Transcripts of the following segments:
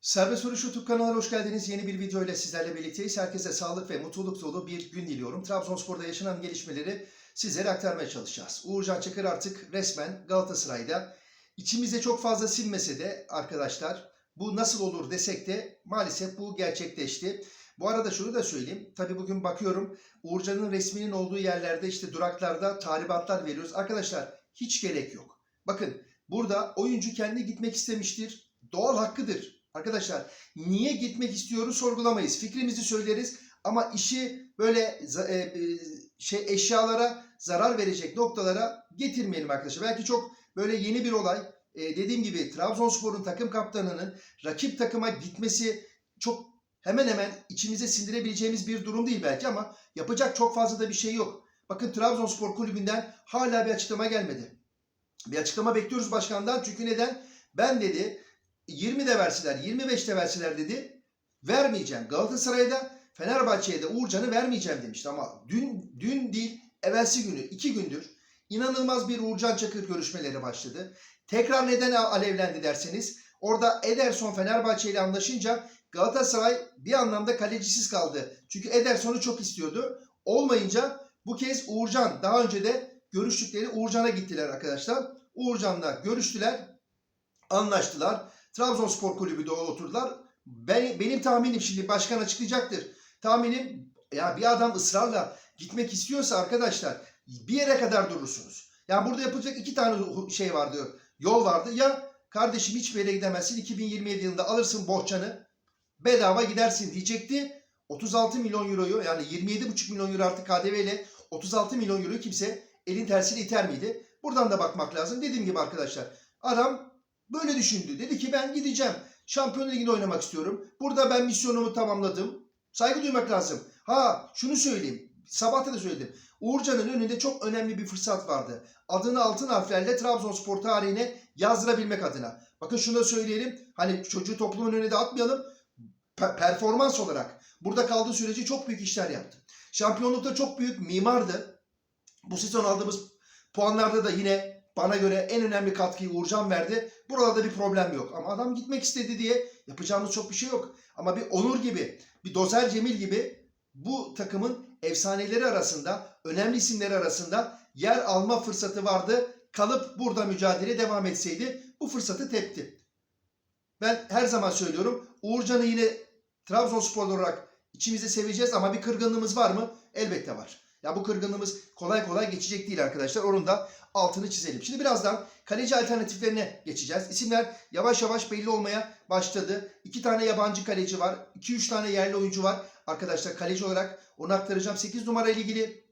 Serbest Vuruş YouTube kanalına hoş geldiniz. Yeni bir video ile sizlerle birlikteyiz. Herkese sağlık ve mutluluk dolu bir gün diliyorum. Trabzonspor'da yaşanan gelişmeleri sizlere aktarmaya çalışacağız. Uğurcan Çakır artık resmen Galatasaray'da. İçimizde çok fazla sinmese de arkadaşlar bu nasıl olur desek de maalesef bu gerçekleşti. Bu arada şunu da söyleyeyim. Tabii bugün bakıyorum Uğurcan'ın resminin olduğu yerlerde işte duraklarda talimatlar veriyoruz. Arkadaşlar hiç gerek yok. Bakın burada oyuncu kendi gitmek istemiştir. Doğal hakkıdır. Arkadaşlar niye gitmek istiyoruz sorgulamayız. Fikrimizi söyleriz ama işi böyle e, e, şey eşyalara zarar verecek noktalara getirmeyelim arkadaşlar. Belki çok böyle yeni bir olay. E, dediğim gibi Trabzonspor'un takım kaptanının rakip takıma gitmesi çok hemen hemen içimize sindirebileceğimiz bir durum değil belki ama yapacak çok fazla da bir şey yok. Bakın Trabzonspor kulübünden hala bir açıklama gelmedi. Bir açıklama bekliyoruz başkandan çünkü neden? Ben dedi 20 de verseler, 25 de verseler dedi. Vermeyeceğim. Galatasaray'da, Fenerbahçe'ye de Uğurcan'ı vermeyeceğim demişti. Ama dün dün değil, evvelsi günü, iki gündür inanılmaz bir Uğurcan Çakır görüşmeleri başladı. Tekrar neden alevlendi derseniz, orada Ederson Fenerbahçe ile anlaşınca Galatasaray bir anlamda kalecisiz kaldı. Çünkü Ederson'u çok istiyordu. Olmayınca bu kez Uğurcan, daha önce de görüştükleri Uğurcan'a gittiler arkadaşlar. Uğurcan'la görüştüler, anlaştılar. Trabzonspor kulübü de oturdular. Ben, benim tahminim şimdi başkan açıklayacaktır. Tahminim ya bir adam ısrarla gitmek istiyorsa arkadaşlar bir yere kadar durursunuz. Yani burada yapılacak iki tane şey var diyor. Yol vardı. Ya kardeşim hiçbir yere gidemezsin. 2027 yılında alırsın bohçanı. Bedava gidersin diyecekti. 36 milyon euroyu yani 27,5 milyon euro artık KDV ile 36 milyon euroyu kimse elin tersiyle iter miydi? Buradan da bakmak lazım. Dediğim gibi arkadaşlar adam böyle düşündü. Dedi ki ben gideceğim. Şampiyonlar Ligi'nde oynamak istiyorum. Burada ben misyonumu tamamladım. Saygı duymak lazım. Ha şunu söyleyeyim. Sabahta da söyledim. Uğurcan'ın önünde çok önemli bir fırsat vardı. Adını altın harflerle Trabzonspor tarihine yazdırabilmek adına. Bakın şunu da söyleyelim. Hani çocuğu toplumun önüne de atmayalım. Pe- performans olarak burada kaldığı sürece çok büyük işler yaptı. Şampiyonlukta çok büyük mimardı. Bu sezon aldığımız puanlarda da yine bana göre en önemli katkıyı Uğurcan verdi. Buralarda bir problem yok. Ama adam gitmek istedi diye yapacağımız çok bir şey yok. Ama bir Onur gibi, bir Dozer Cemil gibi bu takımın efsaneleri arasında, önemli isimleri arasında yer alma fırsatı vardı. Kalıp burada mücadele devam etseydi bu fırsatı tepti. Ben her zaman söylüyorum Uğurcan'ı yine Trabzonspor olarak içimizde seveceğiz ama bir kırgınlığımız var mı? Elbette var. Ya bu kırgınlığımız kolay kolay geçecek değil arkadaşlar. Onun da altını çizelim. Şimdi birazdan kaleci alternatiflerine geçeceğiz. İsimler yavaş yavaş belli olmaya başladı. İki tane yabancı kaleci var. 2-3 tane yerli oyuncu var. Arkadaşlar kaleci olarak onu aktaracağım. 8 numara ile ilgili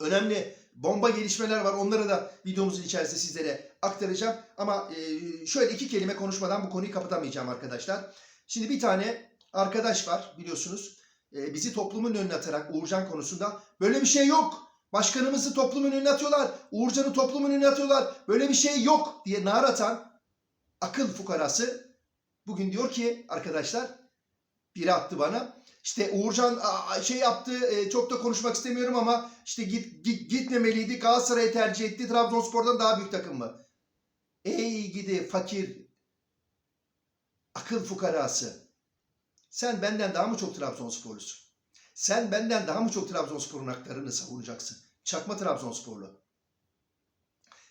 önemli bomba gelişmeler var. Onları da videomuzun içerisinde sizlere aktaracağım. Ama e, şöyle iki kelime konuşmadan bu konuyu kapatamayacağım arkadaşlar. Şimdi bir tane arkadaş var biliyorsunuz. E, bizi toplumun önüne atarak Uğurcan konusunda böyle bir şey yok. Başkanımızı toplumun önüne atıyorlar. Uğurcan'ı toplumun önüne atıyorlar. Böyle bir şey yok diye nar atan akıl fukarası bugün diyor ki arkadaşlar biri attı bana. İşte Uğurcan şey yaptı e, çok da konuşmak istemiyorum ama işte git, git gitmemeliydi. Galatasaray'ı tercih etti. Trabzonspor'dan daha büyük takım mı? Ey gidi fakir akıl fukarası. Sen benden daha mı çok Trabzonsporlusun? Sen benden daha mı çok Trabzonspor'un haklarını savunacaksın? Çakma Trabzonsporlu.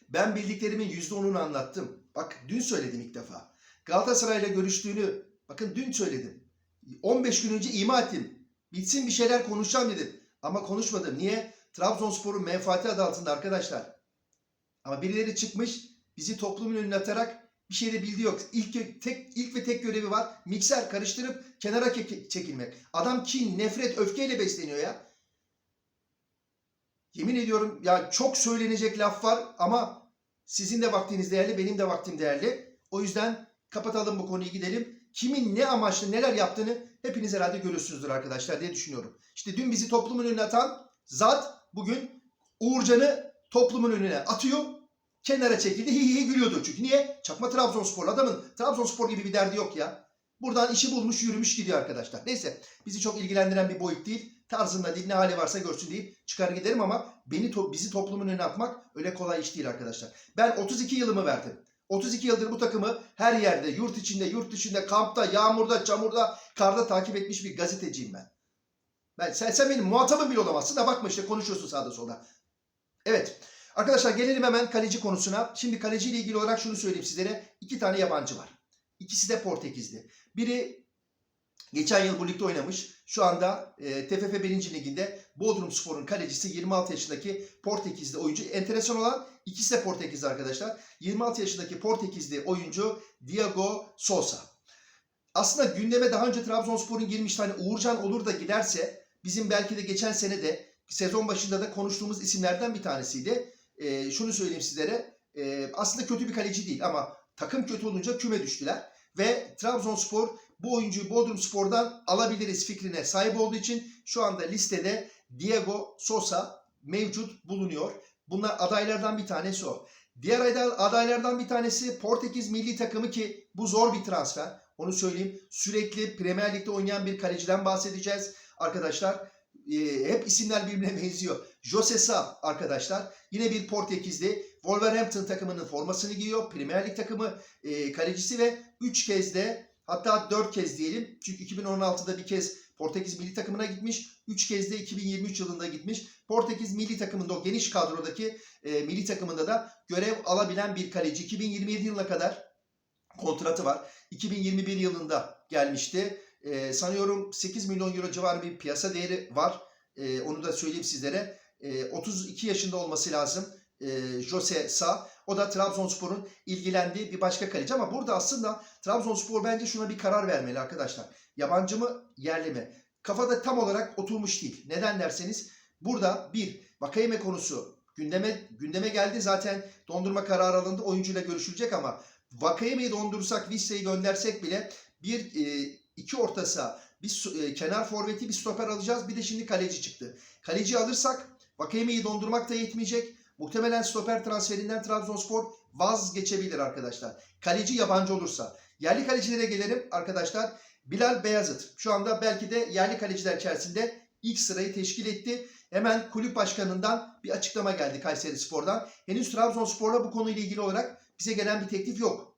Ben bildiklerimin %10'unu anlattım. Bak dün söyledim ilk defa. Galatasaray'la görüştüğünü bakın dün söyledim. 15 gün önce ima ettim. Bitsin bir şeyler konuşacağım dedim. Ama konuşmadım. Niye? Trabzonspor'un menfaati adı altında arkadaşlar. Ama birileri çıkmış bizi toplumun önüne atarak bir şey de bildiği yok. İlk, tek, ilk ve tek görevi var. Mikser karıştırıp kenara ke- çekilmek. Adam kin, nefret, öfkeyle besleniyor ya. Yemin ediyorum ya çok söylenecek laf var ama sizin de vaktiniz değerli, benim de vaktim değerli. O yüzden kapatalım bu konuyu gidelim. Kimin ne amaçlı neler yaptığını hepiniz herhalde görürsünüzdür arkadaşlar diye düşünüyorum. İşte dün bizi toplumun önüne atan zat bugün Uğurcan'ı toplumun önüne atıyor. Kenara çekildi hi hi hi gülüyordu çünkü. Niye? Çakma Trabzonspor adamın Trabzonspor gibi bir derdi yok ya. Buradan işi bulmuş yürümüş gidiyor arkadaşlar. Neyse bizi çok ilgilendiren bir boyut değil. Tarzında değil ne hali varsa görsün deyip çıkar giderim ama beni to- bizi toplumun önüne atmak öyle kolay iş değil arkadaşlar. Ben 32 yılımı verdim. 32 yıldır bu takımı her yerde, yurt içinde, yurt dışında, kampta, yağmurda, çamurda, karda takip etmiş bir gazeteciyim ben. Ben sen, sen benim muhatabım bile olamazsın da bakma işte konuşuyorsun sağda solda. Evet. Arkadaşlar gelelim hemen kaleci konusuna. Şimdi kaleciyle ilgili olarak şunu söyleyeyim sizlere. İki tane yabancı var. İkisi de Portekizli. Biri geçen yıl bu ligde oynamış. Şu anda e, TFF 1. Liginde Bodrum Spor'un kalecisi 26 yaşındaki Portekizli oyuncu. Enteresan olan ikisi de Portekizli arkadaşlar. 26 yaşındaki Portekizli oyuncu Diego Sousa. Aslında gündeme daha önce Trabzonspor'un girmiş hani Uğurcan olur da giderse bizim belki de geçen sene de sezon başında da konuştuğumuz isimlerden bir tanesiydi. E, şunu söyleyeyim sizlere. E, aslında kötü bir kaleci değil ama takım kötü olunca küme düştüler. Ve Trabzonspor bu oyuncuyu Bodrum Spor'dan alabiliriz fikrine sahip olduğu için şu anda listede Diego Sosa mevcut bulunuyor. Bunlar adaylardan bir tanesi o. Diğer aday- adaylardan bir tanesi Portekiz milli takımı ki bu zor bir transfer. Onu söyleyeyim. Sürekli Premier Lig'de oynayan bir kaleciden bahsedeceğiz arkadaşlar. Ee, hep isimler birbirine benziyor. Jose Sa arkadaşlar. Yine bir Portekizli. Wolverhampton takımının formasını giyiyor. Premier Lig takımı e, kalecisi ve 3 kez de hatta 4 kez diyelim. Çünkü 2016'da bir kez Portekiz milli takımına gitmiş. 3 kez de 2023 yılında gitmiş. Portekiz milli takımında o geniş kadrodaki e, milli takımında da görev alabilen bir kaleci. 2027 yılına kadar kontratı var. 2021 yılında gelmişti. E, sanıyorum 8 milyon euro civarı bir piyasa değeri var. E, onu da söyleyeyim sizlere. E, 32 yaşında olması lazım. E, Jose Sa. O da Trabzonspor'un ilgilendiği bir başka kaleci ama burada aslında Trabzonspor bence şuna bir karar vermeli arkadaşlar. Yabancı mı, yerli mi? Kafada tam olarak oturmuş değil. Neden derseniz burada bir Vakayeme konusu gündeme gündeme geldi. Zaten dondurma kararı alındı. Oyuncuyla görüşülecek ama Vakayeme'yi dondursak, Vissa'yı göndersek bile bir e, iki orta saha, bir e, kenar forveti, bir stoper alacağız. Bir de şimdi kaleci çıktı. Kaleci alırsak Vakayeme'yi dondurmak da yetmeyecek. Muhtemelen stoper transferinden Trabzonspor vazgeçebilir arkadaşlar. Kaleci yabancı olursa. Yerli kalecilere gelelim arkadaşlar. Bilal Beyazıt şu anda belki de yerli kaleciler içerisinde ilk sırayı teşkil etti. Hemen kulüp başkanından bir açıklama geldi Kayseri Spor'dan. Henüz Trabzonspor'la bu konuyla ilgili olarak bize gelen bir teklif yok.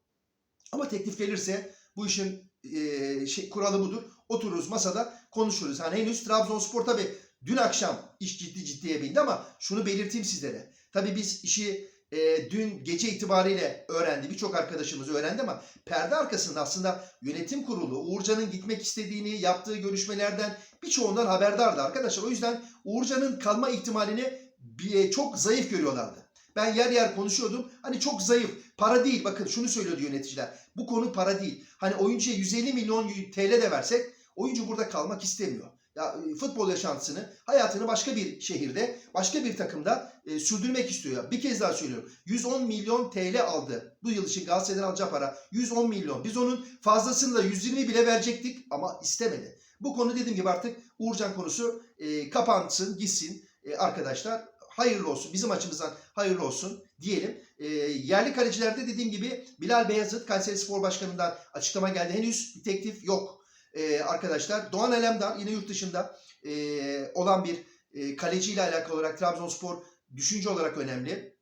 Ama teklif gelirse bu işin e, şey, kuralı budur. Otururuz masada konuşuruz. Hani henüz Trabzonspor tabii dün akşam iş ciddi ciddiye bindi ama şunu belirteyim sizlere. Tabii biz işi e, dün gece itibariyle öğrendi. Birçok arkadaşımız öğrendi ama perde arkasında aslında yönetim kurulu Uğurcan'ın gitmek istediğini yaptığı görüşmelerden birçoğundan haberdardı arkadaşlar. O yüzden Uğurcan'ın kalma ihtimalini bir, çok zayıf görüyorlardı. Ben yer yer konuşuyordum. Hani çok zayıf. Para değil. Bakın şunu söylüyordu yöneticiler. Bu konu para değil. Hani oyuncuya 150 milyon TL de versek oyuncu burada kalmak istemiyor. Ya e, futbol yaşantısını, hayatını başka bir şehirde, başka bir takımda e, sürdürmek istiyor. Bir kez daha söylüyorum. 110 milyon TL aldı. Bu yıl için Galatasaray'dan alacağı para 110 milyon. Biz onun fazlasını da 120 bile verecektik ama istemedi. Bu konu dediğim gibi artık Uğurcan konusu e, kapansın, gitsin e, arkadaşlar. Hayırlı olsun. Bizim açımızdan hayırlı olsun diyelim. E, yerli kalecilerde dediğim gibi Bilal Beyazıt Kayseri Spor Başkanı'ndan açıklama geldi. Henüz bir teklif yok e, arkadaşlar. Doğan Alemdar yine yurt dışında e, olan bir e, kaleci ile alakalı olarak Trabzonspor düşünce olarak önemli.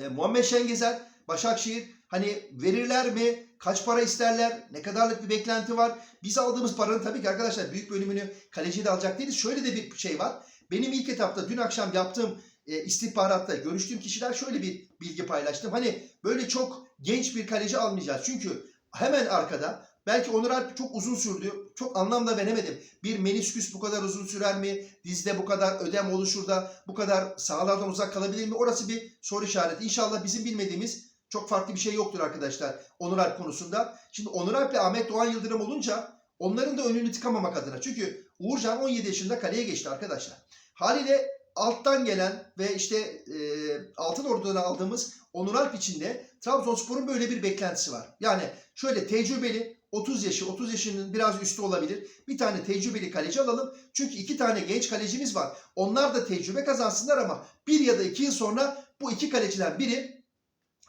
E, Muhammed Şengezer Başakşehir hani verirler mi? Kaç para isterler? Ne kadarlık bir beklenti var? Biz aldığımız paranın tabii ki arkadaşlar büyük bölümünü kaleciye de alacak değiliz. Şöyle de bir şey var. Benim ilk etapta dün akşam yaptığım e, istihbaratta görüştüğüm kişiler şöyle bir bilgi paylaştım. Hani böyle çok genç bir kaleci almayacağız. Çünkü hemen arkada belki Onur Alp çok uzun sürdü. Çok anlam da veremedim. Bir menisküs bu kadar uzun sürer mi? Dizde bu kadar ödem oluşur da bu kadar sahalardan uzak kalabilir mi? Orası bir soru işareti. İnşallah bizim bilmediğimiz çok farklı bir şey yoktur arkadaşlar Onur Alp konusunda. Şimdi Onur Alp ile Ahmet Doğan Yıldırım olunca onların da önünü tıkamamak adına. Çünkü Uğurcan 17 yaşında kaleye geçti arkadaşlar. Haliyle alttan gelen ve işte e, Altın Ordu'dan aldığımız Onur Alp için Trabzonspor'un böyle bir beklentisi var. Yani şöyle tecrübeli 30 yaşı 30 yaşının biraz üstü olabilir. Bir tane tecrübeli kaleci alalım. Çünkü iki tane genç kalecimiz var. Onlar da tecrübe kazansınlar ama bir ya da iki yıl sonra bu iki kaleciden biri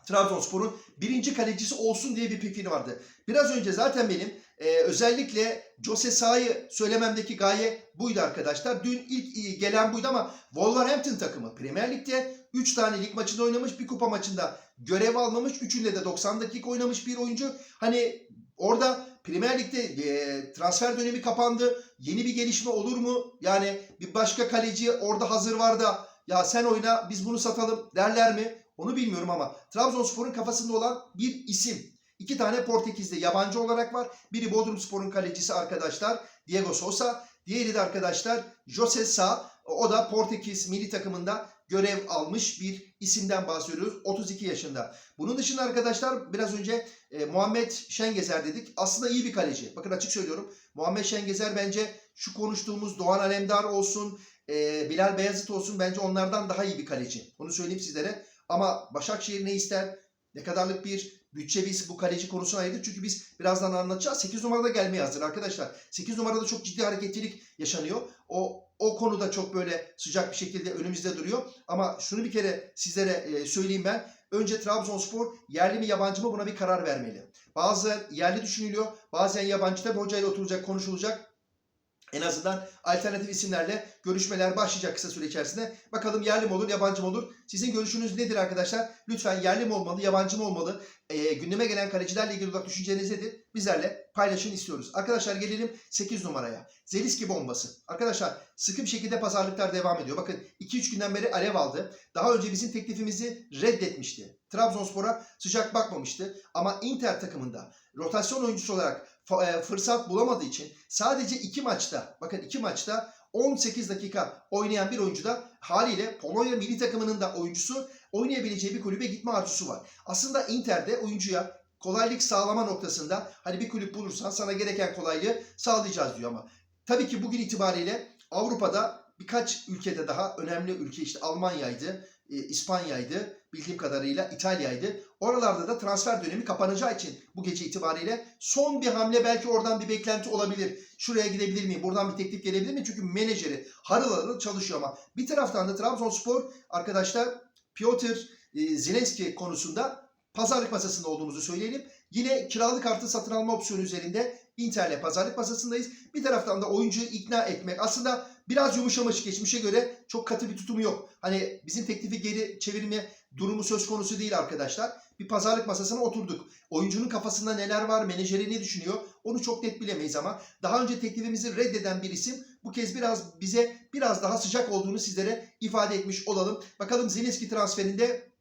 Trabzonspor'un birinci kalecisi olsun diye bir fikri vardı. Biraz önce zaten benim e, özellikle Jose Sa'yı söylememdeki gaye buydu arkadaşlar. Dün ilk e, gelen buydu ama Wolverhampton takımı Premier Lig'de 3 tane lig maçında oynamış, bir kupa maçında görev almamış. Üçünde de 90 dakika oynamış bir oyuncu. Hani orada Premier Lig'de e, transfer dönemi kapandı. Yeni bir gelişme olur mu? Yani bir başka kaleci orada hazır var da ya sen oyna biz bunu satalım derler mi? Onu bilmiyorum ama Trabzonspor'un kafasında olan bir isim. İki tane Portekizli yabancı olarak var. Biri Bodrumspor'un kalecisi arkadaşlar Diego Sosa. Diğeri de arkadaşlar Jose Sa. O da Portekiz milli takımında görev almış bir isimden bahsediyoruz. 32 yaşında. Bunun dışında arkadaşlar biraz önce e, Muhammed Şengezer dedik. Aslında iyi bir kaleci. Bakın açık söylüyorum. Muhammed Şengezer bence şu konuştuğumuz Doğan Alemdar olsun, e, Bilal Beyazıt olsun bence onlardan daha iyi bir kaleci. Onu söyleyeyim sizlere. Ama Başakşehir ne ister? Ne kadarlık bir bütçe biz bu kaleci konusuna ayırdık. Çünkü biz birazdan anlatacağız. 8 numarada gelmeye hazır arkadaşlar. 8 numarada çok ciddi hareketlilik yaşanıyor. O o konuda çok böyle sıcak bir şekilde önümüzde duruyor. Ama şunu bir kere sizlere e, söyleyeyim ben. Önce Trabzonspor yerli mi yabancı mı buna bir karar vermeli. Bazı yerli düşünülüyor. Bazen yabancı da hocayla oturacak, konuşulacak. En azından alternatif isimlerle görüşmeler başlayacak kısa süre içerisinde. Bakalım yerli mi olur, yabancı mı olur? Sizin görüşünüz nedir arkadaşlar? Lütfen yerli mi olmalı, yabancı mı olmalı? E, gündeme gelen kalecilerle ilgili olarak düşünceniz nedir? Bizlerle paylaşın istiyoruz. Arkadaşlar gelelim 8 numaraya. Zeliski bombası. Arkadaşlar sıkı bir şekilde pazarlıklar devam ediyor. Bakın 2-3 günden beri alev aldı. Daha önce bizim teklifimizi reddetmişti. Trabzonspor'a sıcak bakmamıştı. Ama Inter takımında rotasyon oyuncusu olarak fırsat bulamadığı için sadece 2 maçta bakın 2 maçta 18 dakika oynayan bir oyuncu da haliyle Polonya milli takımının da oyuncusu oynayabileceği bir kulübe gitme arzusu var. Aslında Inter'de oyuncuya kolaylık sağlama noktasında hani bir kulüp bulursan sana gereken kolaylığı sağlayacağız diyor ama tabii ki bugün itibariyle Avrupa'da birkaç ülkede daha önemli ülke işte Almanya'ydı, e, İspanya'ydı, bildiğim kadarıyla İtalya'ydı. Oralarda da transfer dönemi kapanacağı için bu gece itibariyle son bir hamle belki oradan bir beklenti olabilir. Şuraya gidebilir miyim? Buradan bir teklif gelebilir mi? Çünkü menajeri harıl harıl çalışıyor ama bir taraftan da Trabzonspor arkadaşlar Piotr e, Zelenski konusunda pazarlık masasında olduğumuzu söyleyelim. Yine kiralık artı satın alma opsiyonu üzerinde Inter'le pazarlık masasındayız. Bir taraftan da oyuncuyu ikna etmek. Aslında biraz yumuşamış geçmişe göre çok katı bir tutumu yok. Hani bizim teklifi geri çevirme durumu söz konusu değil arkadaşlar. Bir pazarlık masasına oturduk. Oyuncunun kafasında neler var, menajeri ne düşünüyor onu çok net bilemeyiz ama daha önce teklifimizi reddeden bir isim bu kez biraz bize biraz daha sıcak olduğunu sizlere ifade etmiş olalım. Bakalım Zelinski transferinde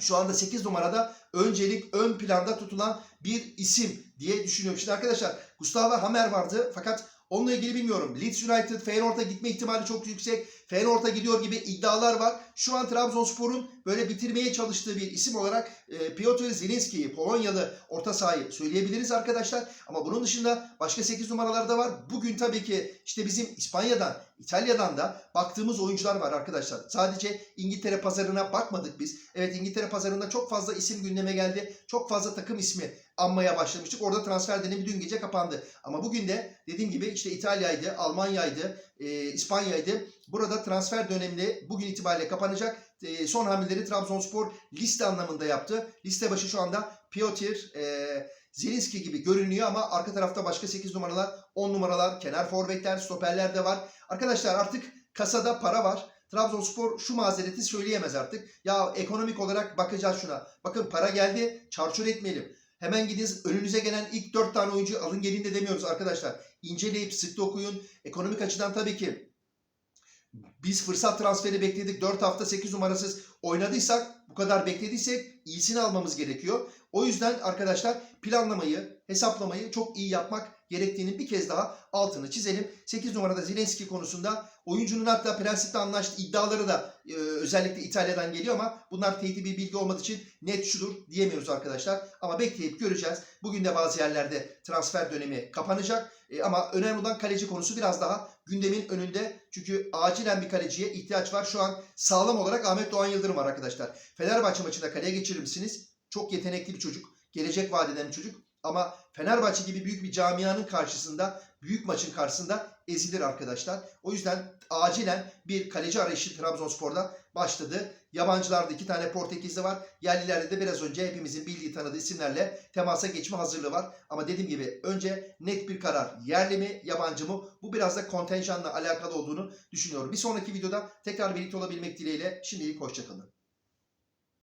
şu anda 8 numarada öncelik ön planda tutulan bir isim diye düşünüyorum. Şimdi arkadaşlar Gustavo Hammer vardı fakat onunla ilgili bilmiyorum. Leeds United Feyenoord'a gitme ihtimali çok yüksek. Feyenoord'a gidiyor gibi iddialar var. Şu an Trabzonspor'un böyle bitirmeye çalıştığı bir isim olarak e, Piotr Zelinski'yi, Polonyalı orta sahayı söyleyebiliriz arkadaşlar. Ama bunun dışında başka 8 numaralar da var. Bugün tabii ki işte bizim İspanya'dan, İtalya'dan da baktığımız oyuncular var arkadaşlar. Sadece İngiltere pazarına bakmadık biz. Evet İngiltere pazarında çok fazla isim gündeme geldi. Çok fazla takım ismi anmaya başlamıştık. Orada transfer dönemi dün gece kapandı. Ama bugün de dediğim gibi işte İtalya'ydı, Almanya'ydı, e, İspanya'ydı. Burada transfer döneminde bugün itibariyle kapanacak. E, son hamleleri Trabzonspor liste anlamında yaptı. Liste başı şu anda Piotr, e, Zelinski gibi görünüyor ama arka tarafta başka 8 numaralar, 10 numaralar, kenar forvetler, stoperler de var. Arkadaşlar artık kasada para var. Trabzonspor şu mazereti söyleyemez artık. Ya ekonomik olarak bakacağız şuna. Bakın para geldi, çarçur etmeyelim. Hemen gidin önünüze gelen ilk 4 tane oyuncu alın gelin de demiyoruz arkadaşlar. İnceleyip sıkta okuyun. Ekonomik açıdan tabii ki biz fırsat transferi bekledik. 4 hafta 8 numarasız oynadıysak, bu kadar beklediysek iyisini almamız gerekiyor. O yüzden arkadaşlar planlamayı, hesaplamayı çok iyi yapmak gerektiğini bir kez daha altını çizelim. 8 numarada Zelenski konusunda oyuncunun hatta prensipte anlaştığı iddiaları da e, özellikle İtalya'dan geliyor ama bunlar teyit bir bilgi olmadığı için net şudur diyemiyoruz arkadaşlar. Ama bekleyip göreceğiz. Bugün de bazı yerlerde transfer dönemi kapanacak. E, ama önemli olan kaleci konusu biraz daha gündemin önünde. Çünkü acilen bir kaleciye ihtiyaç var. Şu an sağlam olarak Ahmet Doğan Yıldırım var arkadaşlar. Fenerbahçe maçında kaleye geçirir misiniz? Çok yetenekli bir çocuk. Gelecek vadeden bir çocuk. Ama Fenerbahçe gibi büyük bir camianın karşısında, büyük maçın karşısında ezilir arkadaşlar. O yüzden acilen bir kaleci arayışı Trabzonspor'da başladı. Yabancılarda iki tane Portekizli var. Yerlilerde de biraz önce hepimizin bildiği tanıdığı isimlerle temasa geçme hazırlığı var. Ama dediğim gibi önce net bir karar. Yerli mi, yabancı mı? Bu biraz da kontenjanla alakalı olduğunu düşünüyorum. Bir sonraki videoda tekrar birlikte olabilmek dileğiyle şimdilik hoşçakalın.